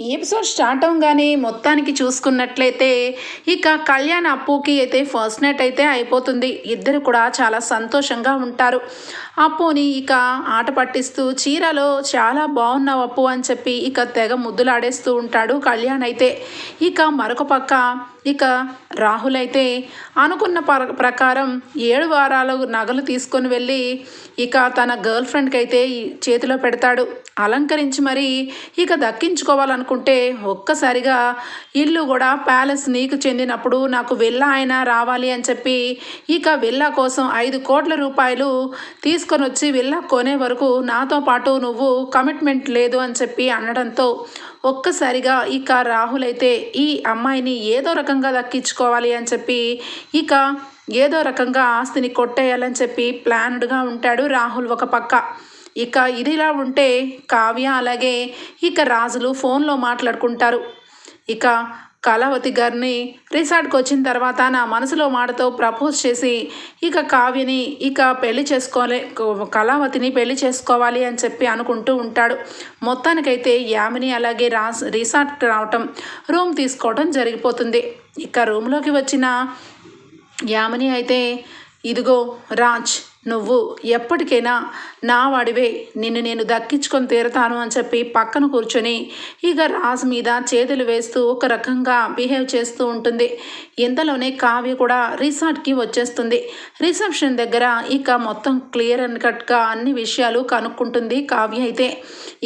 ఈ episode start అవగానే మొత్తానికి చూసుకున్నట్లయితే ఇక కళ్యాణ్ అప్పుకి అయితే ఫస్ట్ నైట్ అయితే అయిపోతుంది. ఇద్దరు కూడా చాలా సంతోషంగా ఉంటారు. అప్పుని ఇక ఆట పట్టిస్తూ చీరలో చాలా బాగున్నావు అప్పు అని చెప్పి ఇక తెగ ముద్దులాడేస్తూ ఉంటాడు కళ్యాణ్ అయితే. ఇక మరొక పక్క ఇక రాహుల్ అయితే అనుకున్న పర ప్రకారం ఏడు వారాలు నగలు తీసుకొని వెళ్ళి ఇక తన గర్ల్ ఫ్రెండ్కి అయితే చేతిలో పెడతాడు. అలంకరించి మరి ఇక దక్కించుకోవాలనుకుంటే ఒక్కసారిగా ఇల్లు కూడా ప్యాలెస్ నీకు చెందినప్పుడు నాకు వెళ్ళా ఆయన రావాలి అని చెప్పి ఇక వెళ్ళా కోసం ఐదు కోట్ల రూపాయలు తీసుకొని వచ్చి వెళ్ళా కొనే వరకు నాతో పాటు నువ్వు కమిట్మెంట్ లేదు అని చెప్పి అనడంతో ఒక్కసారిగా ఇక రాహుల్ అయితే ఈ అమ్మాయిని ఏదో రకంగా దక్కించుకోవాలి అని చెప్పి ఇక ఏదో రకంగా ఆస్తిని కొట్టేయాలని చెప్పి ప్లాన్డ్గా ఉంటాడు రాహుల్ ఒక పక్క. ఇక ఇదిలా ఉంటే కావ్య అలాగే ఇక రాజులు ఫోన్లో మాట్లాడుకుంటారు. ఇక కళావతి గారిని రిసార్ట్కి వచ్చిన తర్వాత నా మనసులో మాటతో ప్రపోజ్ చేసి ఇక కావ్యని ఇక పెళ్ళి చేసుకోలే కళావతిని పెళ్ళి చేసుకోవాలి అని చెప్పి అనుకుంటూ ఉంటాడు. మొత్తానికైతే యామిని అలాగే రాస్ రిసార్ట్కి రావటం రూమ్ తీసుకోవడం జరిగిపోతుంది. ఇక రూమ్లోకి వచ్చిన యామిని అయితే ఇదిగో రాజ్ నువ్వు ఎప్పటికైనా నా వాడివే నిన్ను నేను దక్కించుకొని తీరుతాను అని చెప్పి పక్కన కూర్చొని ఇక రాజు మీద చేతులు వేస్తూ ఒక రకంగా బిహేవ్ చేస్తూ ఉంటుంది. ఇంతలోనే కావ్య కూడా రిసార్ట్కి వచ్చేస్తుంది. రిసెప్షన్ దగ్గర ఇక మొత్తం క్లియర్ అండ్ కట్గా అన్ని విషయాలు కనుక్కుంటుంది కావ్య అయితే.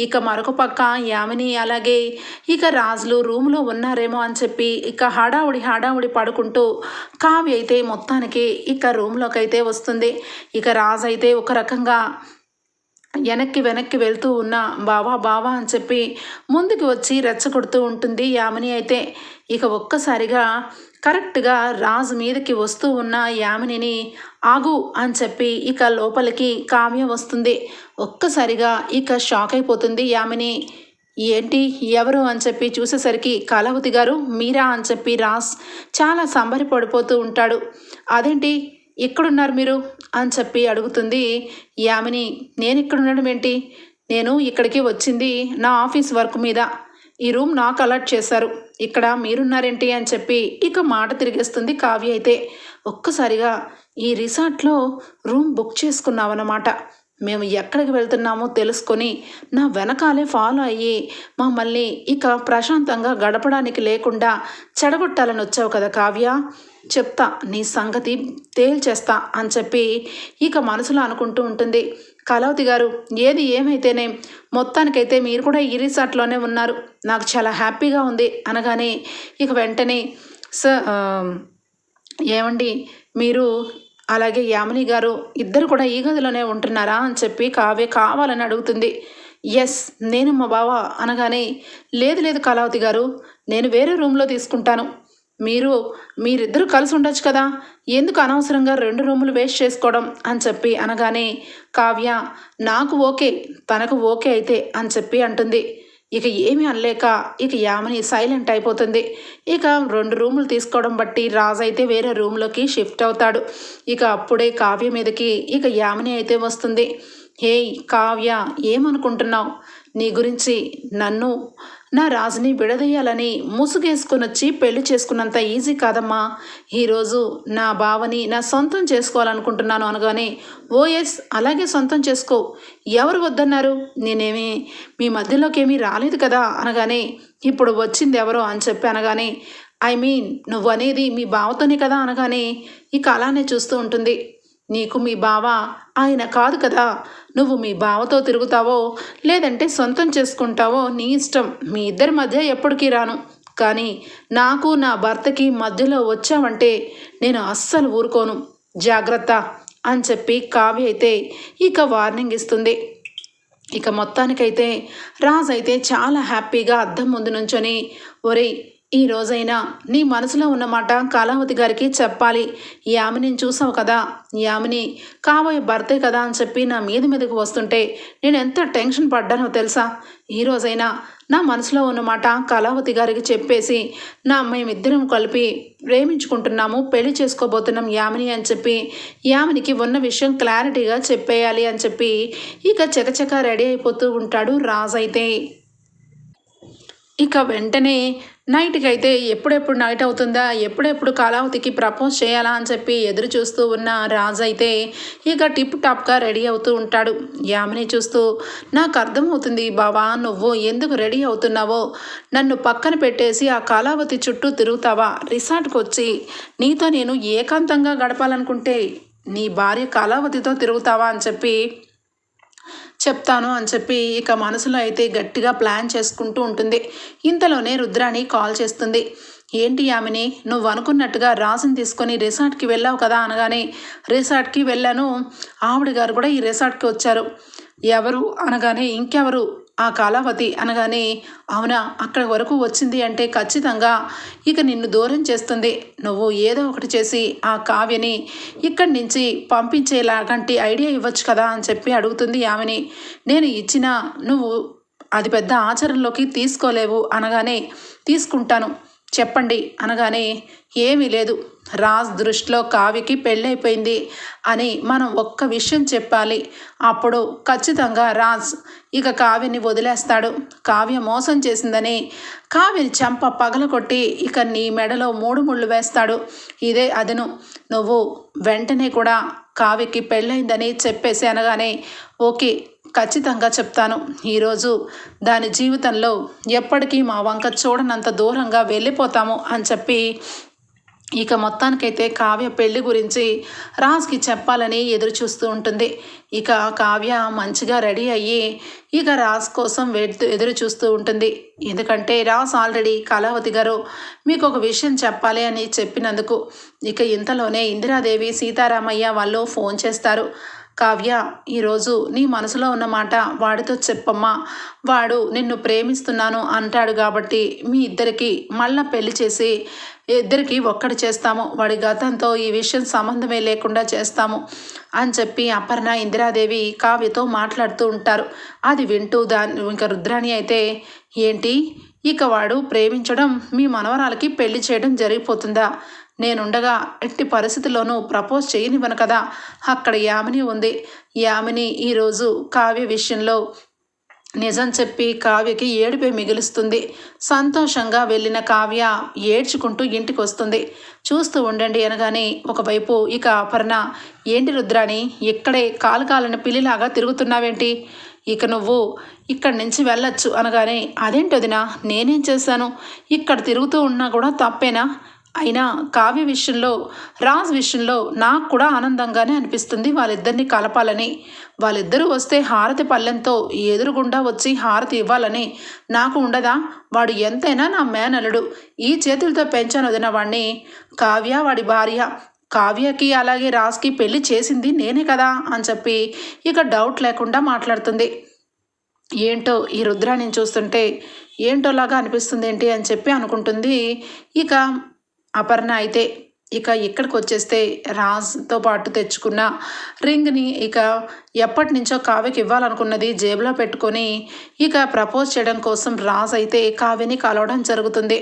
ఇక మరొక పక్క యామిని అలాగే ఇక రాజులు రూమ్లో ఉన్నారేమో అని చెప్పి ఇక హడావుడి హడావుడి పడుకుంటూ కావ్య అయితే మొత్తానికి ఇక రూమ్లోకి అయితే వస్తుంది. ఇక రాజు అయితే ఒక రకంగా వెనక్కి వెనక్కి వెళ్తూ ఉన్న బావా బావా అని చెప్పి ముందుకు వచ్చి రెచ్చగొడుతూ ఉంటుంది యామిని అయితే. ఇక ఒక్కసారిగా కరెక్ట్గా రాజు మీదకి వస్తూ ఉన్న యామినిని ఆగు అని చెప్పి ఇక లోపలికి కామ్య వస్తుంది. ఒక్కసారిగా ఇక షాక్ అయిపోతుంది యామిని. ఏంటి ఎవరు అని చెప్పి చూసేసరికి కళావతి గారు మీరా అని చెప్పి రాజ్ చాలా సంబరి పడిపోతూ ఉంటాడు. అదేంటి ఎక్కడున్నారు మీరు? అని చెప్పి అడుగుతుంది యామిని. నేను ఇక్కడ ఉండడం ఏంటి? నేను ఇక్కడికి వచ్చింది నా ఆఫీస్ వర్క్ మీద. ఈ రూమ్ నాకు అలర్ట్ చేశారు. ఇక్కడ మీరున్నారేంటి? అని చెప్పి ఇక మాట తిరిగేస్తుంది కావ్య అయితే. ఒక్కసారిగా ఈ రిసార్ట్లో రూమ్ బుక్ చేసుకున్నావన్నమాట. మేము ఎక్కడికి వెళ్తున్నామో తెలుసుకొని నా వెనకాలే ఫాలో అయ్యి మమ్మల్ని ఇక ప్రశాంతంగా గడపడానికి లేకుండా చెడగొట్టాలని వచ్చావు కదా కావ్య. చెప్తా నీ సంగతి తేల్చేస్తా అని చెప్పి ఇక మనసులో అనుకుంటూ ఉంటుంది. కలవతి గారు ఏది ఏమైతేనే మొత్తానికైతే మీరు కూడా ఈ రిసార్ట్లోనే ఉన్నారు. నాకు చాలా హ్యాపీగా ఉంది అనగానే ఇక వెంటనే స ఏమండి మీరు అలాగే యామిని గారు ఇద్దరు కూడా ఈ గదిలోనే ఉంటున్నారా? అని చెప్పి కావ్య కావాలని అడుగుతుంది. ఎస్ నేను మా బావ అనగానే లేదు లేదు కళావతి గారు నేను వేరే రూమ్లో తీసుకుంటాను. మీరు మీరిద్దరూ కలిసి ఉండొచ్చు కదా? ఎందుకు అనవసరంగా రెండు రూములు వేస్ట్ చేసుకోవడం? అని చెప్పి అనగానే కావ్య నాకు ఓకే తనకు ఓకే అయితే అని చెప్పి అంటుంది. ఇక ఏమీ అనలేక ఇక యామని సైలెంట్ అయిపోతుంది. ఇక రెండు రూములు తీసుకోవడం బట్టి రాజు అయితే వేరే రూమ్లోకి షిఫ్ట్ అవుతాడు. ఇక అప్పుడే కావ్య మీదకి ఇక యామిని అయితే వస్తుంది. హే కావ్య ఏమనుకుంటున్నావు? నీ గురించి నన్ను నా రాజుని విడదీయాలని ముసుగేసుకునొచ్చి పెళ్ళి చేసుకున్నంత ఈజీ కాదమ్మా. ఈరోజు నా బావని నా సొంతం చేసుకోవాలనుకుంటున్నాను అనగానే ఓఎస్ అలాగే సొంతం చేసుకో. ఎవరు వద్దన్నారు? నేనేమి మీ మధ్యలోకేమీ రాలేదు కదా? అనగానే ఇప్పుడు వచ్చింది ఎవరో? అని చెప్పి అనగానే ఐ మీన్ నువ్వు అనేది మీ బావతోనే కదా? అనగానే ఇక అలానే చూస్తూ ఉంటుంది. నీకు మీ బావ ఆయన కాదు కదా. నువ్వు మీ బావతో తిరుగుతావో లేదంటే సొంతం చేసుకుంటావో నీ ఇష్టం. మీ ఇద్దరి మధ్య ఎప్పటికీ రాను. కానీ నాకు నా భర్తకి మధ్యలో వచ్చావంటే నేను అస్సలు ఊరుకోను. జాగ్రత్త అని చెప్పి కావ్య అయితే ఇక వార్నింగ్ ఇస్తుంది. ఇక మొత్తానికైతే రాజ్ అయితే చాలా హ్యాపీగా అద్దం ముందు నుంచొని ఒరేయ్ ఈ రోజైనా నీ మనసులో ఉన్నమాట కళావతి గారికి చెప్పాలి. యామిని చూసావు కదా. యామిని కాబోయే భర్తే కదా అని చెప్పి నా మీద మీదకు వస్తుంటే నేను ఎంత టెన్షన్ పడ్డానో తెలుసా? ఈ రోజైనా నా మనసులో ఉన్నమాట కళావతి గారికి చెప్పేసి నా మేమిద్దరం కలిపి ప్రేమించుకుంటున్నాము పెళ్ళి చేసుకోబోతున్నాం యామిని అని చెప్పి యామినికి ఉన్న విషయం క్లారిటీగా చెప్పేయాలి అని చెప్పి ఇక చకచక రెడీ అయిపోతూ ఉంటాడు రాజైతే. అయితే ఇక వెంటనే నైట్కి అయితే ఎప్పుడెప్పుడు నైట్ అవుతుందా? ఎప్పుడెప్పుడు కళావతికి ప్రపోజ్ చేయాలా అని చెప్పి ఎదురు చూస్తూ ఉన్న రాజు అయితే ఇక టిప్ టాప్గా రెడీ అవుతూ ఉంటాడు. యామిని చూస్తూ నాకు అర్థమవుతుంది బావా నువ్వు ఎందుకు రెడీ అవుతున్నావో? నన్ను పక్కన పెట్టేసి ఆ కళావతి చుట్టూ తిరుగుతావా? రిసార్ట్కి వచ్చి నీతో నేను ఏకాంతంగా గడపాలనుకుంటే నీ భార్య కళావతితో తిరుగుతావా? అని చెప్పి చెప్తాను అని చెప్పి ఇక మనసులో అయితే గట్టిగా ప్లాన్ చేసుకుంటూ ఉంటుంది. ఇంతలోనే రుద్రాణి కాల్ చేస్తుంది. ఏంటి యామిని నువ్వు అనుకున్నట్టుగా రాజుని తీసుకొని రిసార్ట్కి వెళ్ళావు కదా అనగానే రిసార్ట్కి వెళ్ళాను. ఆవిడ గారు కూడా ఈ రిసార్ట్కి వచ్చారు. ఎవరు? అనగానే ఇంకెవరు? ఆ కాలావతి అనగానే అవునా అక్కడి వరకు వచ్చింది అంటే ఖచ్చితంగా ఇక నిన్ను దూరం చేస్తుంది. నువ్వు ఏదో ఒకటి చేసి ఆ కావ్యని ఇక్కడి నుంచి పంపించేలాగంటి ఐడియా ఇవ్వచ్చు కదా అని చెప్పి అడుగుతుంది ఆమెని నేను ఇచ్చిన నువ్వు అది పెద్ద ఆచరణలోకి తీసుకోలేవు అనగానే తీసుకుంటాను. చెప్పండి అనగానే ఏమీ లేదు. రాజ్ దృష్టిలో కావికి పెళ్ళైపోయింది అని మనం ఒక్క విషయం చెప్పాలి. అప్పుడు ఖచ్చితంగా రాజ్ ఇక కావ్యని వదిలేస్తాడు. కావ్య మోసం చేసిందని కావ్యని చంప పగలకొట్టి ఇక నీ మెడలో మూడు ముళ్ళు వేస్తాడు. ఇదే అదను. నువ్వు వెంటనే కూడా కావ్యకి పెళ్ళైందని చెప్పేసి అనగానే ఓకే ఖచ్చితంగా చెప్తాను. ఈరోజు దాని జీవితంలో ఎప్పటికీ మా వంక చూడనంత దూరంగా వెళ్ళిపోతాము అని చెప్పి ఇక మొత్తానికైతే కావ్య పెళ్ళి గురించి రాజ్కి చెప్పాలని ఎదురు చూస్తూ ఉంటుంది. ఇక కావ్య మంచిగా రెడీ అయ్యి ఇక రాజ్ కోసం వెళ్తూ ఎదురు చూస్తూ ఉంటుంది. ఎందుకంటే రాజ్ ఆల్రెడీ కళావతి గారు మీకు ఒక విషయం చెప్పాలి అని చెప్పినందుకు. ఇక ఇంతలోనే ఇందిరాదేవి సీతారామయ్య వాళ్ళు ఫోన్ చేస్తారు. కావ్య ఈరోజు నీ మనసులో ఉన్న మాట వాడితో చెప్పమ్మా. వాడు నిన్ను ప్రేమిస్తున్నాను అంటాడు కాబట్టి మీ ఇద్దరికి మళ్ళా పెళ్ళి చేసి ఇద్దరికి ఒక్కటి చేస్తాము. వాడి గతంతో ఈ విషయం సంబంధమే లేకుండా చేస్తాము అని చెప్పి అపర్ణ ఇందిరాదేవి కావ్యతో మాట్లాడుతూ ఉంటారు. అది వింటూ దాని ఇంకా రుద్రాణి అయితే ఏంటి? ఇక వాడు ప్రేమించడం మీ మనవరాలకి పెళ్ళి చేయడం జరిగిపోతుందా? నేనుండగా ఎట్టి పరిస్థితుల్లోనూ ప్రపోజ్ చేయనివ్వను కదా? అక్కడ యామిని ఉంది. యామిని ఈరోజు కావ్య విషయంలో నిజం చెప్పి కావ్యకి ఏడుపే మిగులుస్తుంది. సంతోషంగా వెళ్ళిన కావ్య ఏడ్చుకుంటూ ఇంటికి వస్తుంది చూస్తూ ఉండండి అనగానే ఒకవైపు ఇక అపర్ణ ఏంటి రుద్రాణి? ఇక్కడే కాలుకాలని పిల్లిలాగా తిరుగుతున్నావేంటి? ఇక నువ్వు ఇక్కడి నుంచి వెళ్ళొచ్చు అనగానే అదేంటి వదినా? నేనేం చేశాను? ఇక్కడ తిరుగుతూ ఉన్నా కూడా తప్పేనా? అయినా కావ్య విషయంలో రాజ్ విషయంలో నాకు కూడా ఆనందంగానే అనిపిస్తుంది వాళ్ళిద్దరిని కలపాలని. వాళ్ళిద్దరూ వస్తే హారతి పల్లెంతో ఎదురుగుండా వచ్చి హారతి ఇవ్వాలని నాకు ఉండదా? వాడు ఎంతైనా నా మేనలుడు ఈ చేతులతో పెంచాను వదిన వాడిని కావ్య వాడి భార్య. కావ్యకి అలాగే రాజ్కి పెళ్ళి చేసింది నేనే కదా అని చెప్పి ఇక డౌట్ లేకుండా మాట్లాడుతుంది. ఏంటో ఈ రుద్రాన్ని చూస్తుంటే ఏంటోలాగా అనిపిస్తుంది ఏంటి అని చెప్పి అనుకుంటుంది. ఇక అపర్ణ అయితే ఇక ఇక్కడికి వచ్చేస్తే రాజ్తో పాటు తెచ్చుకున్న రింగ్ని ఇక ఎప్పటి నుంచో కావ్యకి ఇవ్వాలనుకున్నది జేబులో పెట్టుకొని ఇక ప్రపోజ్ చేయడం కోసం రాజ్ అయితే కావ్యని కలవడం జరుగుతుంది.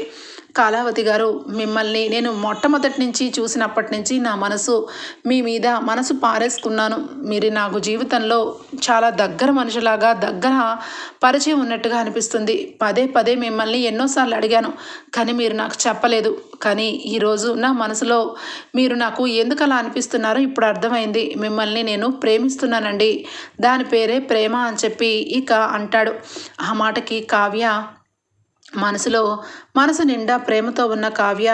కాలావతి గారు మిమ్మల్ని నేను మొట్టమొదటి నుంచి చూసినప్పటి నుంచి నా మనసు మీ మీద మనసు పారేసుకున్నాను మీరు నాకు జీవితంలో చాలా దగ్గర మనుషులాగా దగ్గర పరిచయం ఉన్నట్టుగా అనిపిస్తుంది. పదే పదే మిమ్మల్ని ఎన్నోసార్లు అడిగాను కానీ మీరు నాకు చెప్పలేదు. కానీ ఈరోజు నా మనసులో మీరు నాకు ఎందుకు అలా అనిపిస్తున్నారో ఇప్పుడు అర్థమైంది. మిమ్మల్ని నేను ప్రేమిస్తున్నానండి. దాని పేరే ప్రేమ అని చెప్పి ఇక అంటాడు. ఆ మాటకి కావ్య మనసులో మనసు నిండా ప్రేమతో ఉన్న కావ్య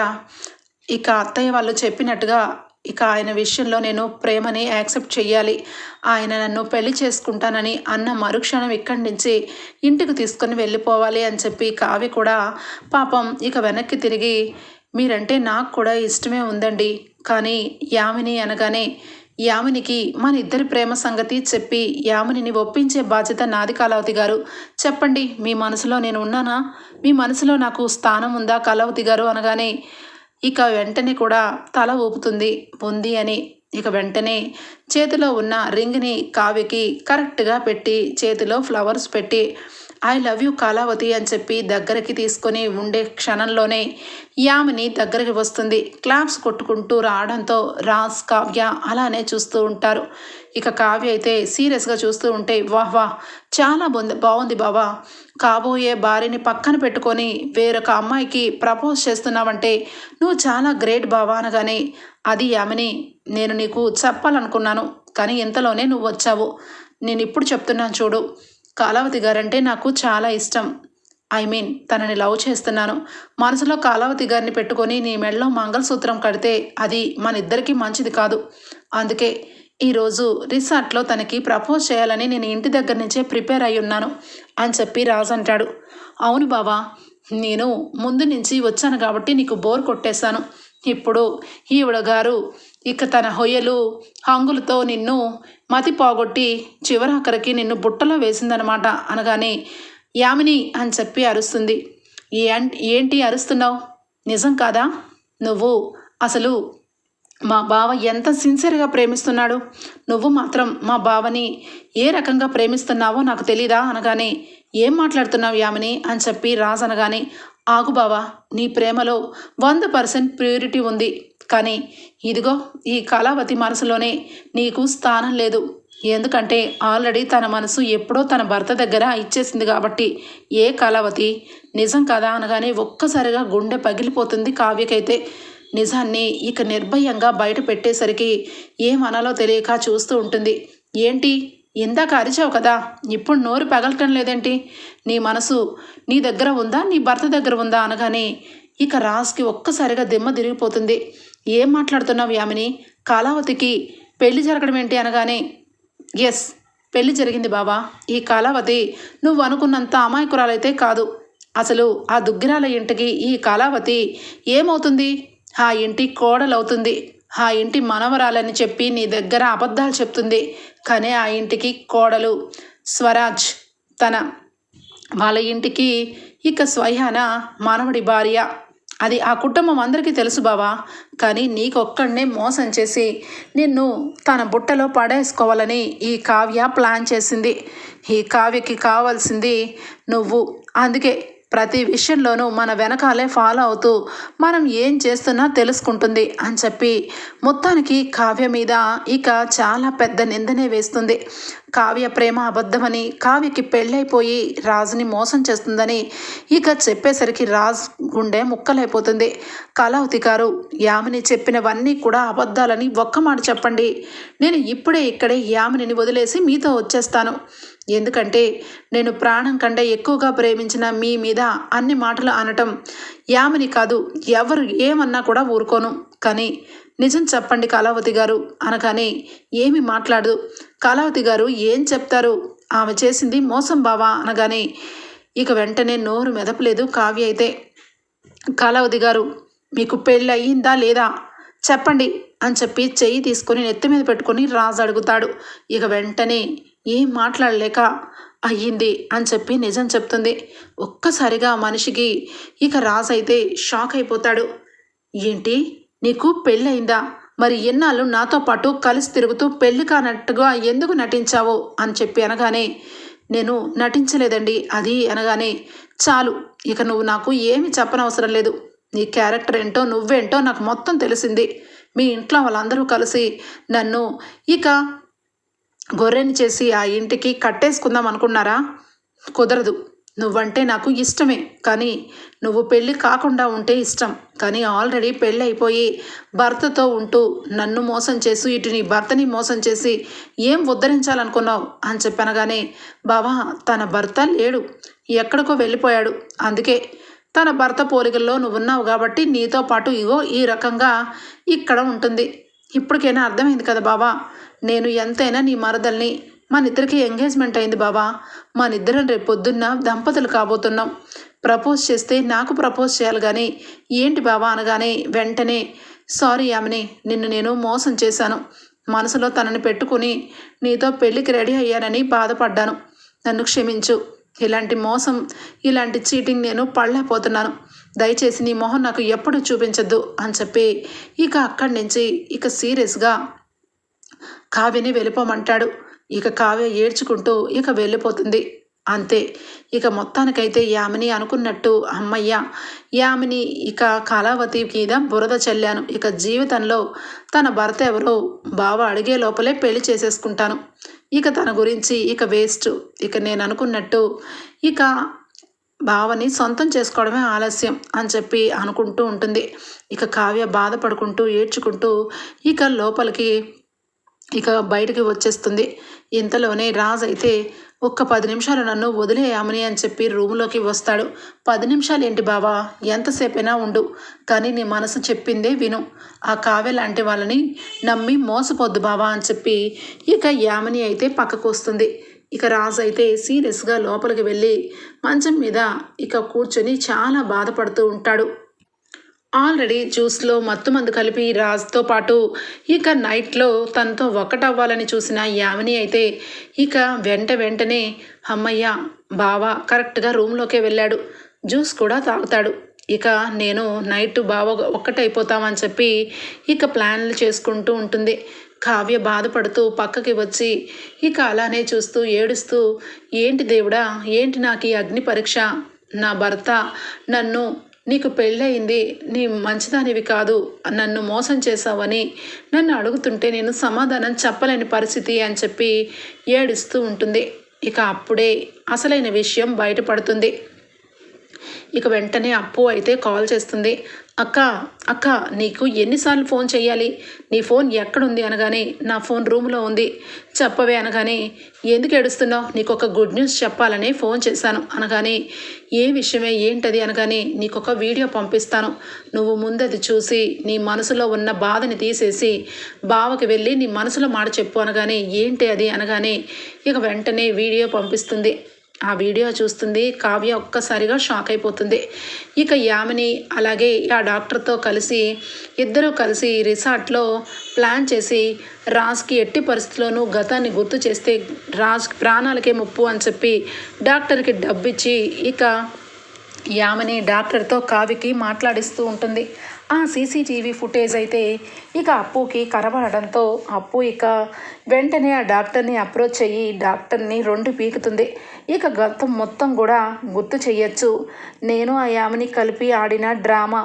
ఇక అత్తయ్య వాళ్ళు చెప్పినట్టుగా ఇక ఆయన విషయంలో నేను ప్రేమని యాక్సెప్ట్ చేయాలి ఆయన నన్ను పెళ్ళి చేసుకుంటానని అన్న మరుక్షణం ఇక్కడి నుంచి ఇంటికి తీసుకొని వెళ్ళిపోవాలి అని చెప్పి కావ్య కూడా పాపం ఇక వెనక్కి తిరిగి మీరంటే నాకు కూడా ఇష్టమే ఉందండి. కానీ యామిని అనగానే యామినికి మన ఇద్దరి ప్రేమ సంగతి చెప్పి యామినిని ఒప్పించే బాధ్యత నాది కలవతి గారు. చెప్పండి మీ మనసులో నేను ఉన్నానా? మీ మనసులో నాకు స్థానం ఉందా కలవతి గారు అనగానే ఇక వెంటనే కూడా తల ఊపుతుంది ఉంది అని. ఇక వెంటనే చేతిలో ఉన్న రింగ్ని కావికి కరెక్ట్గా పెట్టి చేతిలో ఫ్లవర్స్ పెట్టి ఐ లవ్ యూ కళావతి అని చెప్పి దగ్గరికి తీసుకొని ఉండే క్షణంలోనే యామిని దగ్గరికి వస్తుంది. క్లాప్స్ కొట్టుకుంటూ రావడంతో రాజ్ కావ్య అలానే చూస్తూ ఉంటారు. ఇక కావ్య అయితే సీరియస్గా చూస్తూ ఉంటే వాహ్ వాహ్ చాలా బాగుంది బాగుంది బావా. కాబోయే భార్యని పక్కన పెట్టుకొని వేరొక అమ్మాయికి ప్రపోజ్ చేస్తున్నావంటే నువ్వు చాలా గ్రేట్ బావా అనగానే అది యామిని నేను నీకు చెప్పాలనుకున్నాను కానీ ఇంతలోనే నువ్వు వచ్చావు. నేను ఇప్పుడు చెప్తున్నాను చూడు. కాలావతి గారంటే నాకు చాలా ఇష్టం. ఐ మీన్ తనని లవ్ చేస్తున్నాను. మనసులో కాలావతి గారిని పెట్టుకొని నీ మెడలో మంగళసూత్రం కడితే అది మన ఇద్దరికీ మంచిది కాదు. అందుకే ఈరోజు రిసార్ట్లో తనకి ప్రపోజ్ చేయాలని నేను ఇంటి దగ్గర నుంచే ప్రిపేర్ అయి ఉన్నాను అని చెప్పి రాజు అంటాడు. అవును బావా నేను ముందు నుంచి వచ్చాను కాబట్టి నీకు బోర్ కొట్టేశాను. ఇప్పుడు ఈవిడ గారు ఇక తన హొయ్యలు హంగులతో నిన్ను మతి పోగొట్టి చివరాఖరికి నిన్ను బుట్టలో వేసిందనమాట అనగానే యామిని అని చెప్పి అరుస్తుంది. ఏంటి అరుస్తున్నావు? నిజం కాదా? నువ్వు అసలు మా బావ ఎంత సిన్సియర్గా ప్రేమిస్తున్నాడు? నువ్వు మాత్రం మా బావని ఏ రకంగా ప్రేమిస్తున్నావో నాకు తెలీదా? అనగానే ఏం మాట్లాడుతున్నావు యామిని? అని చెప్పి రాజ్ అనగానే ఆగు బావా నీ ప్రేమలో వంద పర్సెంట్ ప్యూరిటీ ఉంది. కానీ ఇదిగో ఈ కళావతి మనసులోనే నీకు స్థానం లేదు. ఎందుకంటే ఆల్రెడీ తన మనసు ఎప్పుడో తన భర్త దగ్గర ఇచ్చేసింది కాబట్టి ఏ కళావతి నిజం కదా అనగానే ఒక్కసారిగా గుండె పగిలిపోతుంది కావ్యకైతే. నిజాన్ని ఇక నిర్భయంగా బయట పెట్టేసరికి ఏమనాలో తెలియక చూస్తూ ఉంటుంది. ఏంటి? ఇందాక అరిచావు కదా ఇప్పుడు నోరు పగలటం లేదేంటి? నీ మనసు నీ దగ్గర ఉందా నీ భర్త దగ్గర ఉందా అనగానే ఇక రాజ్కి ఒక్కసారిగా దిమ్మ తిరిగిపోతుంది. ఏం మాట్లాడుతున్నావు యామిని? కాలావతికి పెళ్ళి జరగడం ఏంటి అనగానే ఎస్ పెళ్ళి జరిగింది బాబా ఈ కాలావతి నువ్వు అనుకున్నంత అమాయకురాలైతే కాదు. అసలు ఆ దుగ్గిరాల ఇంటికి ఈ కాలావతి ఏమవుతుంది? ఆ ఇంటి కోడలవుతుంది. ఆ ఇంటి మనవరాలని చెప్పి నీ దగ్గర అబద్ధాలు చెప్తుంది. కానీ ఆ ఇంటికి కోడలు స్వరాజ్ తన వాళ్ళ ఇంటికి ఇక స్వయాన మానవుడి భార్య. అది ఆ కుటుంబం అందరికీ తెలుసు బావా. కానీ నీకొక్కడనే మోసం చేసి నిన్ను తన బుట్టలో పడేసుకోవాలని ఈ కావ్య ప్లాన్ చేసింది. ఈ కావ్యకి కావాల్సింది నువ్వు. అందుకే ప్రతి విషయంలోనూ మన వెనకాలే ఫాలో అవుతూ మనం ఏం చేస్తున్నా తెలుసుకుంటుంది అని చెప్పి మొత్తానికి కావ్య మీద ఇక చాలా పెద్ద నిందనే వేస్తుంది. కావ్య ప్రేమ అబద్ధమని కావ్యకి పెళ్ళైపోయి రాజుని మోసం చేస్తుందని ఇక చెప్పేసరికి రాజు గుండె ముక్కలైపోతుంది. కళావతి గారు యామిని చెప్పినవన్నీ కూడా అబద్ధాలని ఒక్క మాట చెప్పండి. నేను ఇప్పుడే ఇక్కడే యామినిని వదిలేసి మీతో వచ్చేస్తాను. ఎందుకంటే నేను ప్రాణం కంటే ఎక్కువగా ప్రేమించిన మీ మీద అన్ని మాటలు అనటం యామిని కాదు ఎవరు ఏమన్నా కూడా ఊరుకోను. కానీ నిజం చెప్పండి కళావతి గారు అనగానే ఏమి మాట్లాడదు. కళావతి గారు ఏం చెప్తారు? ఆమె చేసింది మోసం బావా అనగానే ఇక వెంటనే నోరు మెదపలేదు కావ్య అయితే. కళావతి గారు మీకు పెళ్ళి అయ్యిందా లేదా? చెప్పండి అని చెప్పి చెయ్యి తీసుకొని నెత్తి మీద పెట్టుకొని రాజు అడుగుతాడు. ఇక వెంటనే ఏం మాట్లాడలేక అయ్యింది అని చెప్పి నిజం చెప్తుంది. ఒక్కసారిగా మనిషికి ఇక రాజైతే అయితే షాక్ అయిపోతాడు. ఏంటి? నీకు పెళ్ళయిందా? మరి ఎన్నాళ్ళు నాతో పాటు కలిసి తిరుగుతూ పెళ్ళి కానట్టుగా ఎందుకు నటించావు? అని చెప్పి అనగానే నేను నటించలేదండి అది అనగానే చాలు ఇక నువ్వు నాకు ఏమి చెప్పనవసరం లేదు. నీ క్యారెక్టర్ ఏంటో నువ్వేంటో నాకు మొత్తం తెలిసింది. మీ ఇంట్లో వాళ్ళందరూ కలిసి నన్ను ఇక గొర్రెని చేసి ఆ ఇంటికి కట్టేసుకుందాం అనుకున్నారా? కుదరదు. నువ్వంటే నాకు ఇష్టమే. కానీ నువ్వు పెళ్ళి కాకుండా ఉంటే ఇష్టం. కానీ ఆల్రెడీ పెళ్ళి అయిపోయి భర్తతో ఉంటూ నన్ను మోసం చేసి ఇటు నీ భర్తని మోసం చేసి ఏం ఉద్ధరించాలనుకున్నావు అని చెప్పనగానే బావా తన భర్త లేడు. ఎక్కడికో వెళ్ళిపోయాడు. అందుకే తన భర్త పోలికల్లో నువ్వు ఉన్నావు కాబట్టి నీతో పాటు ఇగో ఈ రకంగా ఇక్కడ ఉంటుంది. ఇప్పటికైనా అర్థమైంది కదా బావా? నేను ఎంతైనా నీ మరదల్ని. మనిద్దరికి ఎంగేజ్మెంట్ అయింది బావా. మనిద్దరం రేపు పొద్దున్న దంపతులు కాబోతున్నాం. ప్రపోజ్ చేస్తే నాకు ప్రపోజ్ చేయాలి కానీ ఏంటి బాబా అనగానే వెంటనే సారీ యామిని నిన్ను నేను మోసం చేశాను. మనసులో తనని పెట్టుకుని నీతో పెళ్ళికి రెడీ అయ్యానని బాధపడ్డాను. నన్ను క్షమించు. ఇలాంటి మోసం ఇలాంటి చీటింగ్ నేను పడలేకపోతున్నాను. దయచేసి నీ మొహం నాకు ఎప్పుడు చూపించద్దు అని చెప్పి ఇక అక్కడి నుంచి ఇక సీరియస్గా కావ్యని వెళ్ళిపోమంటాడు. ఇక కావ్య ఏడ్చుకుంటూ ఇక వెళ్ళిపోతుంది. అంతే. ఇక మొత్తానికైతే యామిని అనుకున్నట్టు అమ్మయ్య యామిని ఇక కళావతి మీద బురద చల్లాను. ఇక జీవితంలో తన భర్త ఎవరో బావ అడిగే లోపలే పెళ్ళి చేసేసుకుంటాను. ఇక తన గురించి ఇక వేస్ట్. ఇక నేను అనుకున్నట్టు ఇక బావని సొంతం చేసుకోవడమే ఆలస్యం అని చెప్పి అనుకుంటూ ఉంటుంది. ఇక కావ్య బాధపడుకుంటూ ఏడ్చుకుంటూ ఇక లోపలికి ఇక బయటికి వచ్చేస్తుంది. ఇంతలోనే రాజ్ అయితే ఒక్క పది నిమిషాలు నన్ను వదిలేయామని అని చెప్పి రూమ్లోకి వస్తాడు. పది నిమిషాలు ఏంటి బావా? ఎంతసేపైనా ఉండు. కానీ నీ మనసు చెప్పిందే విను. ఆ కావ్య లాంటి వాళ్ళని నమ్మి మోసపోద్దు బావా అని చెప్పి ఇక యామిని అయితే పక్కకు వస్తుంది. ఇక రాజు అయితే సీరియస్గా లోపలికి వెళ్ళి మంచం మీద ఇక కూర్చొని చాలా బాధపడుతూ ఉంటాడు. ఆల్రెడీ జ్యూస్లో మత్తు మందు కలిపి రాజ్తో పాటు ఇక నైట్లో తనతో ఒకటవ్వాలని చూసిన యామిని అయితే ఇక వెంట వెంటనే అమ్మయ్య బావ కరెక్ట్గా రూమ్లోకే వెళ్ళాడు. జ్యూస్ కూడా తాగుతాడు. ఇక నేను నైట్ బావ ఒక్కటైపోతామని చెప్పి ఇక ప్లాన్లు చేసుకుంటూ ఉంటుంది. కావ్య బాధపడుతూ పక్కకి వచ్చి ఇక అలానే చూస్తూ ఏడుస్తూ ఏంటి దేవుడా? ఏంటి నాకు ఈ అగ్ని పరీక్ష? నా భర్త నన్ను నీకు పెళ్ళయింది నీ మంచిదానివి కాదు నన్ను మోసం చేశావని నన్ను అడుగుతుంటే నేను సమాధానం చెప్పలేని పరిస్థితి అని చెప్పి ఏడుస్తూ ఉంటుంది. ఇక అప్పుడే అసలైన విషయం బయటపడుతుంది. ఇక వెంటనే అప్పు అయితే కాల్ చేస్తుంది. అక్క అక్క నీకు ఎన్నిసార్లు ఫోన్ చేయాలి నీ ఫోన్ ఎక్కడుంది అనగానే నా ఫోన్ రూమ్లో ఉంది. చెప్పవే అనగానే ఎందుకు ఏడుస్తున్నావు? నీకు ఒక గుడ్ న్యూస్ చెప్పాలని ఫోన్ చేశాను. అనగానే ఏ విషయమే? ఏంటది? అనగానే నీకు ఒక వీడియో పంపిస్తాను. నువ్వు ముందది చూసి నీ మనసులో ఉన్న బాధని తీసేసి బావకి వెళ్ళి నీ మనసులో మాట చెప్పు అనగానే ఏంటి అది? అనగానే ఇక వెంటనే వీడియో పంపిస్తుంది. ఆ వీడియో చూస్తుంది. కావ్య ఒక్కసారిగా షాక్ అయిపోతుంది. ఇక యామిని అలాగే ఆ డాక్టర్తో కలిసి ఇద్దరూ కలిసి రిసార్ట్లో ప్లాన్ చేసి రాజ్కి ఎట్టి పరిస్థితుల్లోనూ గతాన్ని గుర్తు చేస్తే రాజ్ ప్రాణాలకే ముప్పు అని చెప్పి డాక్టర్కి డబ్బిచ్చి ఇక యామని డాక్టర్తో కావికి మాట్లాడిస్తూ ఉంటుంది. ఆ సీసీటీవీ ఫుటేజ్ అయితే ఇక అప్పుకి కనబడడంతో అప్పు ఇక వెంటనే ఆ డాక్టర్ని అప్రోచ్ అయ్యి డాక్టర్ని రెండు పీకుతుంది. ఇక గతం మొత్తం కూడా గుర్తు చెయ్యొచ్చు నేను ఆ యామిని కలిపి ఆడిన డ్రామా.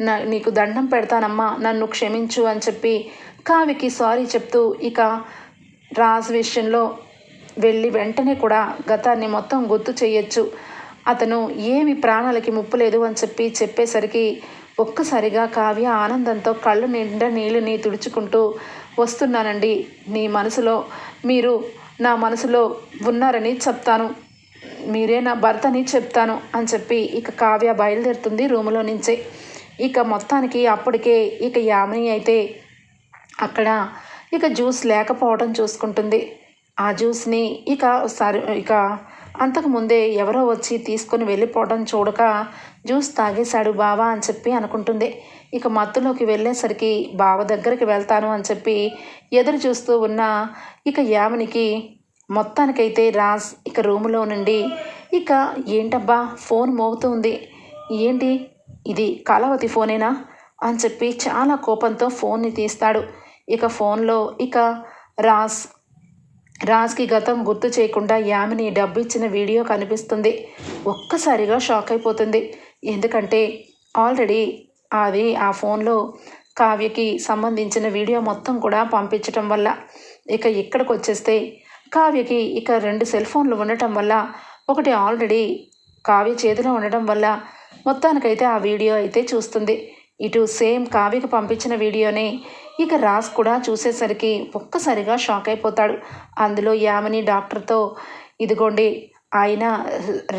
నా నీకు దండం పెడతానమ్మా నన్ను క్షమించు అని చెప్పి కావికి సారీ చెప్తూ ఇక రాజ్ విషయంలో వెళ్ళి వెంటనే కూడా గతాన్ని మొత్తం గుర్తు చేయొచ్చు. అతను ఏమి ప్రాణాలకి ముప్పు లేదు అని చెప్పి చెప్పేసరికి ఒక్కసారిగా కావ్య ఆనందంతో కళ్ళు నిండా నీళ్ళని తుడుచుకుంటూ వస్తున్నానండి. నీ మనసులో మీరు నా మనసులో ఉన్నారని చెప్తాను. మీరే నా భర్తని చెప్తాను అని చెప్పి ఇక కావ్య బయలుదేరుతుంది రూములో నుంచే. ఇక మొత్తానికి అప్పటికే ఇక యామిని అయితే అక్కడ ఇక జ్యూస్ లేకపోవడం చూసుకుంటుంది. ఆ జ్యూస్ని ఇక సరి ఇక అంతకుముందే ఎవరో వచ్చి తీసుకొని వెళ్ళిపోవడం చూడక జ్యూస్ తాగేశాడు బావా అని చెప్పి అనుకుంటుంది. ఇక మత్తులోకి వెళ్ళేసరికి బావ దగ్గరికి వెళ్తాను అని చెప్పి ఎదురు చూస్తూ ఉన్న ఇక యామినికి మొత్తానికైతే రాజ్ ఇక రూములో నుండి ఇక ఏంటబ్బా ఫోన్ మోగుతుంది. ఏంటి? ఇది కళావతి ఫోనేనా? అని చెప్పి చాలా కోపంతో ఫోన్ని తీస్తాడు. ఇక ఫోన్లో ఇక రాజ్ రాజ్కి గతం గుర్తు చేయకుండా యామిని డబ్బు ఇచ్చిన వీడియో కనిపిస్తుంది. ఒక్కసారిగా షాక్ అయిపోతుంది. ఎందుకంటే ఆల్రెడీ అది ఆ ఫోన్లో కావ్యకి సంబంధించిన వీడియో మొత్తం కూడా పంపించటం వల్ల ఇక ఇక్కడికి వచ్చేస్తే కావ్యకి ఇక రెండు సెల్ ఫోన్లు ఉండటం వల్ల ఒకటి ఆల్రెడీ కావ్య చేతిలో ఉండటం వల్ల మొత్తానికైతే ఆ వీడియో అయితే చూస్తుంది. ఇటు సేమ్ కావ్యకు పంపించిన వీడియోనే ఇక రాజ్ కూడా చూసేసరికి ఒక్కసారిగా షాక్ అయిపోతాడు. అందులో యామిని డాక్టర్తో ఇదిగోండి ఆయన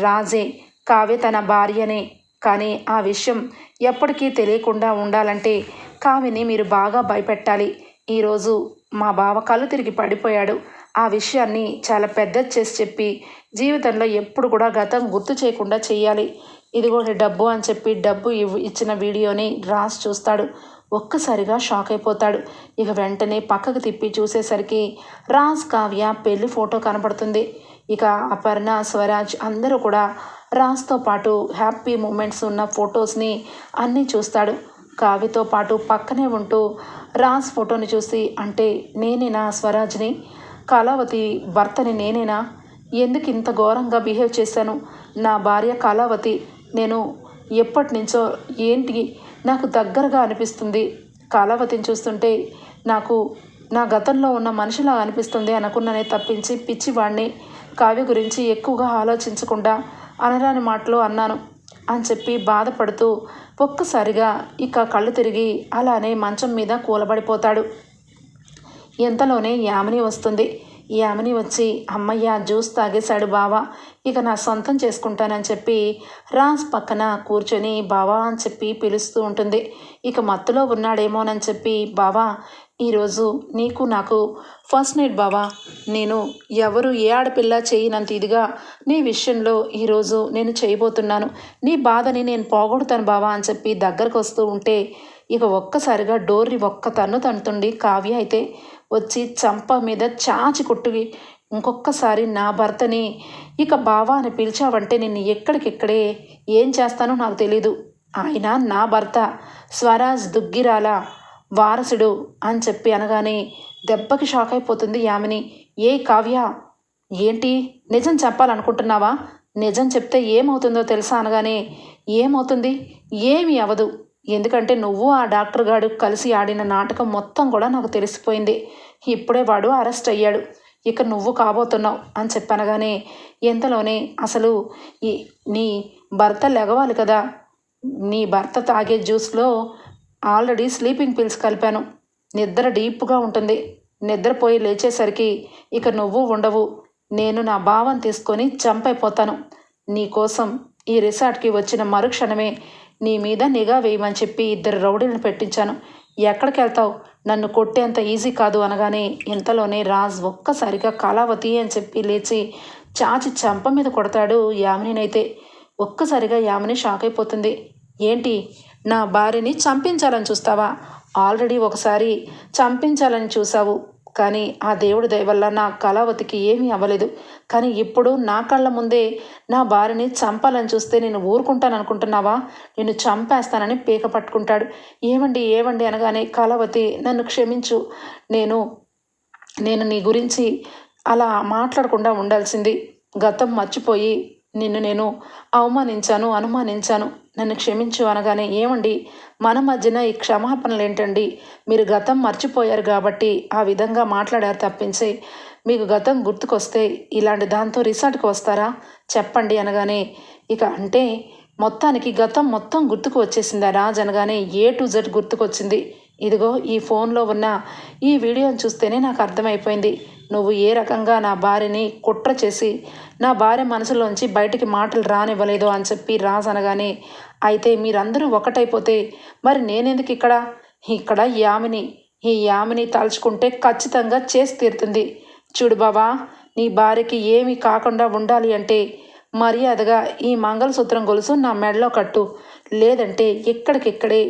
రాజే కావ్య తన భార్యనే కానీ ఆ విషయం ఎప్పటికీ తెలియకుండా ఉండాలంటే కావిని మీరు బాగా భయపెట్టాలి. ఈరోజు మా బావ కళ్ళు తిరిగి పడిపోయాడు. ఆ విషయాన్ని చాలా పెద్ద చేసి చెప్పి జీవితంలో ఎప్పుడు కూడా గతం గుర్తు చేయకుండా చేయాలి. ఇదిగోండి డబ్బు అని చెప్పి డబ్బు ఇవ్ ఇచ్చిన వీడియోని రాసి చూస్తాడు. ఒక్కసారిగా షాక్ అయిపోతాడు. ఇక వెంటనే పక్కకు తిప్పి చూసేసరికి రాజ్ కావ్య పెళ్ళి ఫోటో కనబడుతుంది. ఇక అపర్ణ స్వరాజ్ అందరూ కూడా రాజ్తో పాటు హ్యాపీ మూమెంట్స్ ఉన్న ఫొటోస్ని అన్నీ చూస్తాడు. కావ్యతో పాటు పక్కనే ఉంటూ రాజ్ ఫోటోని చూసి అంటే నేనేనా స్వరాజ్ని? కళావతి భర్తని నేనేనా? ఎందుకు ఇంత ఘోరంగా బిహేవ్ చేశాను? నా భార్య కళావతి నేను ఎప్పటి నుంచో ఏంటి నాకు దగ్గరగా అనిపిస్తుంది? కళావతిని చూస్తుంటే నాకు నా గతంలో ఉన్న మనిషిలా అనిపిస్తుంది అనుకున్ననే తప్పించి పిచ్చివాడిని కావ్య గురించి ఎక్కువగా ఆలోచించకుండా అనరాని మాటలు అన్నాను. అని చెప్పి బాధపడుతూ ఒక్కసారిగా ఇక కళ్ళు తిరిగి అలానే మంచం మీద కూలబడిపోతాడు. ఎంతలోనే యామిని వస్తుంది. యామిని వచ్చి అమ్మయ్య జ్యూస్ తాగేశాడు బావా ఇక నా సొంతం చేసుకుంటానని చెప్పి రాజ్ పక్కన కూర్చొని బావా అని చెప్పి పిలుస్తూ ఉంటుంది. ఇక మత్తులో ఉన్నాడేమోనని చెప్పి బావా ఈరోజు నీకు నాకు ఫస్ట్ నైట్ బావా. నేను ఎవరు ఏ ఆడపిల్ల చేయనంత ఇదిగా నీ విషయంలో ఈరోజు నేను చేయబోతున్నాను. నీ బాధని నేను పోగొడతాను బావా అని చెప్పి దగ్గరకు వస్తూ ఉంటే ఇక ఒక్కసారిగా డోర్ని ఒక్క తన్ను తంటుంది కావ్య అయితే వచ్చి చంప మీద చాచి కొట్టుకి ఇంకొక్కసారి నా భర్తని ఇక బావా అని పిలిచావంటే నిన్ను ఎక్కడికెక్కడే ఏం చేస్తానో నాకు తెలీదు. ఆయన నా భర్త స్వరాజ్ దుగ్గిరాల వారసుడు అని చెప్పి అనగానే దెబ్బకి షాక్ అయిపోతుంది యామిని. ఏ కావ్య? ఏంటి? నిజం చెప్పాలనుకుంటున్నావా? నిజం చెప్తే ఏమవుతుందో తెలుసా అనగానే ఏమవుతుంది? ఏమి అవదు ఎందుకంటే నువ్వు ఆ డాక్టర్ గారు కలిసి ఆడిన నాటకం మొత్తం కూడా నాకు తెలిసిపోయింది. ఇప్పుడే వాడు అరెస్ట్ అయ్యాడు. ఇక నువ్వు కాబోతున్నావు అని చెప్పనగానే ఎంతలోనే అసలు ఈ నీ భర్త లెగవాలి కదా? నీ భర్త తాగే జ్యూస్లో ఆల్రెడీ స్లీపింగ్ పిల్స్ కలిపాను. నిద్ర డీప్గా ఉంటుంది. నిద్రపోయి లేచేసరికి ఇక నువ్వు ఉండవు. నేను నా భావం తీసుకొని చంపైపోతాను. నీకోసం ఈ రిసార్ట్కి వచ్చిన మరుక్షణమే నీ మీద నిఘా వేయమని చెప్పి ఇద్దరు రౌడీలను పెట్టించాను. ఎక్కడికి వెళ్తావు నన్ను కొట్టేంత ఈజీ కాదు అనగానే ఇంతలోనే రాజ్ ఒక్కసారిగా కళావతి అని చెప్పి లేచి చాచి చంప మీద కొడతాడు యామినినైతే. ఒక్కసారిగా యామిని షాక్ అయిపోతుంది. ఏంటి? నా భార్యని చంపించాలని చూస్తావా? ఆల్రెడీ ఒకసారి చంపించాలని చూసావు కానీ ఆ దేవుడి దయ వల్ల నా కళావతికి ఏమీ అవ్వలేదు. కానీ ఇప్పుడు నా కళ్ళ ముందే నా భార్యని చంపాలని చూస్తే నేను ఊరుకుంటాను అనుకుంటున్నావా నేను చంపేస్తానని పీక పట్టుకుంటాడు. ఏమండి ఏమండి అనగానే కళావతి నన్ను క్షమించు. నేను నేను నీ గురించి అలా మాట్లాడకుండా ఉండాల్సింది. గతం మర్చిపోయి నిన్ను నేను అవమానించాను అనుమానించాను. నన్ను క్షమించు అనగానే ఏమండి? మన మధ్యన ఈ క్షమాపణలు ఏంటండి మీరు గతం మర్చిపోయారు కాబట్టి ఆ విధంగా మాట్లాడారు తప్పించి మీకు గతం గుర్తుకొస్తే ఇలాంటి దాంతో రిసార్ట్కి వస్తారా? చెప్పండి అనగానే. ఇక అంటే మొత్తానికి గతం మొత్తం గుర్తుకు వచ్చేసిందా రాజ్ అనగానే ఏ టు జెడ్ గుర్తుకొచ్చింది. ఇదిగో ఈ ఫోన్లో ఉన్న ఈ వీడియోని చూస్తేనే నాకు అర్థమైపోయింది. నువ్వు ఏ రకంగా నా భార్యని కుట్ర చేసి నా భార్య మనసులోంచి బయటికి మాటలు రానివ్వలేదు అని చెప్పి రాజ్ అనగానే అయితే మీరందరూ ఒకటైపోతే మరి నేనెందుకు ఇక్కడ? ఇక్కడ యామిని ఈ యామిని తలుచుకుంటే ఖచ్చితంగా చేసి తీరుతుంది. చూడు బాబా నీ భార్యకి ఏమీ కాకుండా ఉండాలి అంటే మర్యాదగా ఈ మంగళసూత్రం గొలుసు నా మెడలో కట్టు. లేదంటే ఇక్కడికిక్కడే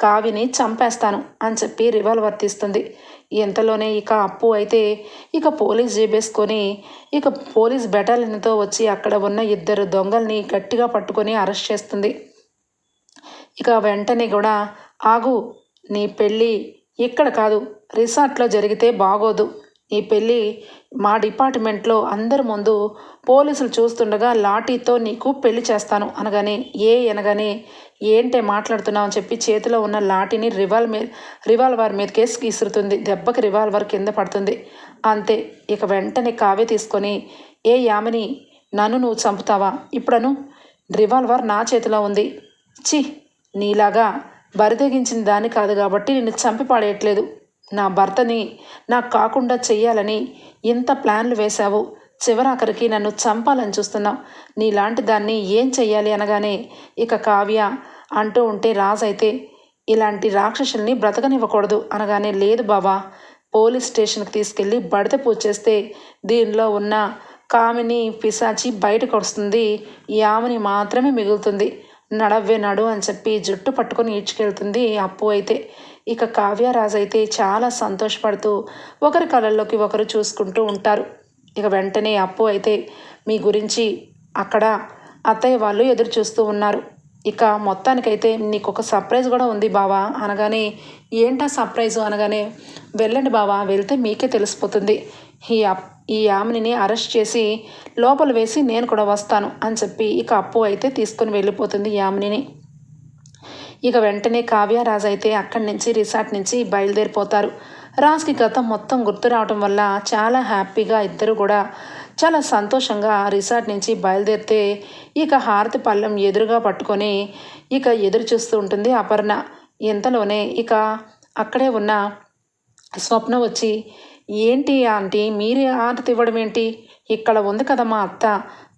కావిని చంపేస్తాను అని చెప్పి రివాల్వర్ తీస్తుంది. ఇంతలోనే ఇక అప్పు అయితే ఇక పోలీస్ చేపేసుకొని ఇక పోలీస్ బెటాలియన్తో వచ్చి అక్కడ ఉన్న ఇద్దరు దొంగల్ని గట్టిగా పట్టుకొని అరెస్ట్ చేస్తుంది. ఇక వెంటనే కూడా ఆగు నీ పెళ్ళి ఇక్కడ కాదు రిసార్ట్లో జరిగితే బాగోదు. ఈ పెళ్ళి మా డిపార్ట్మెంట్లో అందరి ముందు పోలీసులు చూస్తుండగా లాఠీతో నీకు పెళ్ళి చేస్తాను అనగానే ఏ అనగానే ఏంటే మాట్లాడుతున్నావు అని చెప్పి చేతిలో ఉన్న లాఠీని రివాల్ మీద రివాల్వర్ మీద కేసు ఇసురుతుంది దెబ్బకి రివాల్వర్ కింద పడుతుంది. అంతే ఇక వెంటనే కావ్య తీసుకొని ఏ యామిని నన్ను నువ్వు చంపుతావా? ఇప్పుడను రివాల్వర్ నా చేతిలో ఉంది. చి నీలాగా బరితెగించిన దాన్ని కాదు కాబట్టి నిన్ను చంపి పాడేయట్లేదు. నా భర్తని నాకు కాకుండా చెయ్యాలని ఎంత ప్లాన్లు వేశావు చివరాఖరికి నన్ను చంపాలని చూస్తున్నావు. నీలాంటి దాన్ని ఏం చెయ్యాలి అనగానే ఇక కావ్య అంటూ ఉంటే రాజైతే ఇలాంటి రాక్షసుల్ని బ్రతకనివ్వకూడదు అనగానే లేదు బాబా పోలీస్ స్టేషన్కి తీసుకెళ్ళి బడత పూజ చేస్తే దీనిలో ఉన్న కామిని పిశాచి బయటకు వస్తుంది యామని మాత్రమే మిగులుతుంది. నడవ్వే నడు అని చెప్పి జుట్టు పట్టుకొని ఈడ్చుకెళ్తుంది అప్పు అయితే. ఇక కావ్యరాజు అయితే చాలా సంతోషపడుతూ ఒకరి కళల్లోకి ఒకరు చూసుకుంటూ ఉంటారు. ఇక వెంటనే అప్పు అయితే మీ గురించి అక్కడ అత్తయ్య వాళ్ళు ఎదురు చూస్తూ ఉన్నారు. ఇక మొత్తానికైతే నీకు ఒక సర్ప్రైజ్ కూడా ఉంది బావా అనగానే ఏంటా సర్ప్రైజు? అనగానే వెళ్ళండి బావా వెళ్తే మీకే తెలిసిపోతుంది. ఈ అప్ ఈ యామినిని అరెస్ట్ చేసి లోపల వేసి నేను కూడా వస్తాను అని చెప్పి ఇక అప్పు అయితే తీసుకొని వెళ్ళిపోతుంది యామినిని ఇక వెంటనే కావ్యరాజ్ అయితే అక్కడి నుంచి రిసార్ట్ నుంచి బయలుదేరిపోతారు. రాజ్కి గతం మొత్తం గుర్తు రావటం వల్ల చాలా హ్యాపీగా ఇద్దరు కూడా చాలా సంతోషంగా రిసార్ట్ నుంచి బయలుదేరితే ఇక హారతి పళ్ళెం ఎదురుగా పట్టుకొని ఇక ఎదురు చూస్తూ ఉంటుంది అపర్ణ. ఇంతలోనే ఇక అక్కడే ఉన్న స్వప్న వచ్చి ఏంటి ఆంటీ? మీరే హారతి ఇవ్వడం ఏంటి? ఇక్కడ ఉంది కదా మా అత్త.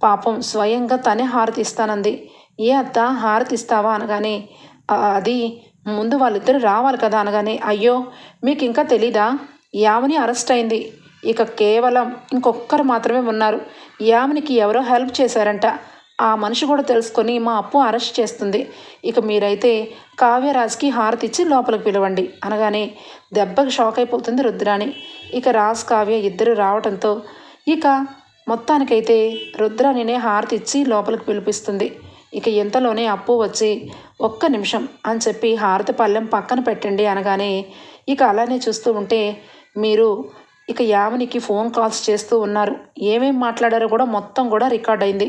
పాపం స్వయంగా తనే హారతి ఇస్తానంది. ఏ అత్త హారతి ఇస్తావా అనగానే అది ముందు వాళ్ళిద్దరు రావాలి కదా అనగానే అయ్యో మీకు ఇంకా తెలీదా? యామిని అరెస్ట్ అయింది. ఇక కేవలం ఇంకొక్కరు మాత్రమే ఉన్నారు. యామినికి ఎవరో హెల్ప్ చేశారంట. ఆ మనిషి కూడా తెలుసుకొని మా అప్పు అరెస్ట్ చేస్తుంది. ఇక మీరైతే కావ్యరాజ్కి హారతి ఇచ్చి లోపలికి పిలవండి. అనగానే దెబ్బకి షాక్ అయిపోతుంది రుద్రాణి. ఇక రాజ్ కావ్య ఇద్దరు రావడంతో ఇక మొత్తానికైతే రుద్రాణినే హారతి ఇచ్చి లోపలికి పిలిపిస్తుంది. ఇక ఇంతలోనే అప్పు వచ్చి ఒక్క నిమిషం అని చెప్పి హారతి పళ్ళెం పక్కన పెట్టండి అనగానే ఇక అలానే చూస్తూ ఉంటే మీరు ఇక యావనికి ఫోన్ కాల్స్ చేస్తూ ఉన్నారు. ఏమేం మాట్లాడారో కూడా మొత్తం కూడా రికార్డ్ అయింది.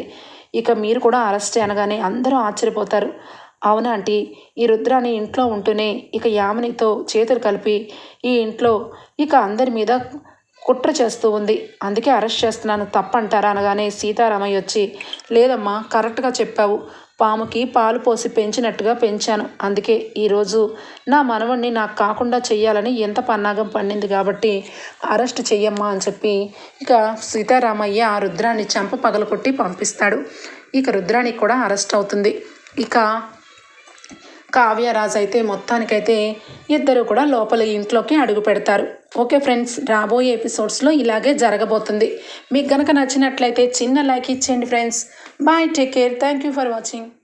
ఇక మీరు కూడా అరెస్ట్ అనగానే అందరూ ఆశ్చర్యపోతారు. అవునా ఆంటీ? ఈ రుద్రాని ఇంట్లో ఉంటూనే ఇక యామినితో చేతులు కలిపి ఈ ఇంట్లో ఇక అందరి మీద కుట్ర చేస్తూ ఉంది. అందుకే అరెస్ట్ చేస్తున్నాను తప్పంటారా అనగానే సీతారామయ్య వచ్చి లేదమ్మా కరెక్ట్గా చెప్పావు. పాముకి పాలు పోసి పెంచినట్టుగా పెంచాను. అందుకే ఈరోజు నా మనవణ్ణి నాకు కాకుండా చెయ్యాలని ఎంత పన్నాగం పండింది కాబట్టి అరెస్ట్ చెయ్యమ్మా అని చెప్పి ఇక సీతారామయ్య ఆ రుద్రాన్ని చంప పగలకొట్టి పంపిస్తాడు. ఇక రుద్రానికి కూడా అరెస్ట్ అవుతుంది. ఇక కావ్యరాజ్ అయితే మొత్తానికైతే ఇద్దరు కూడా లోపల ఇంట్లోకి అడుగు పెడతారు. ఓకే ఫ్రెండ్స్ రాబోయే ఎపిసోడ్స్లో ఇలాగే జరగబోతుంది. మీకు కనుక నచ్చినట్లయితే చిన్న లైక్ ఇచ్చేయండి friends. Bye, take care. Thank you for watching.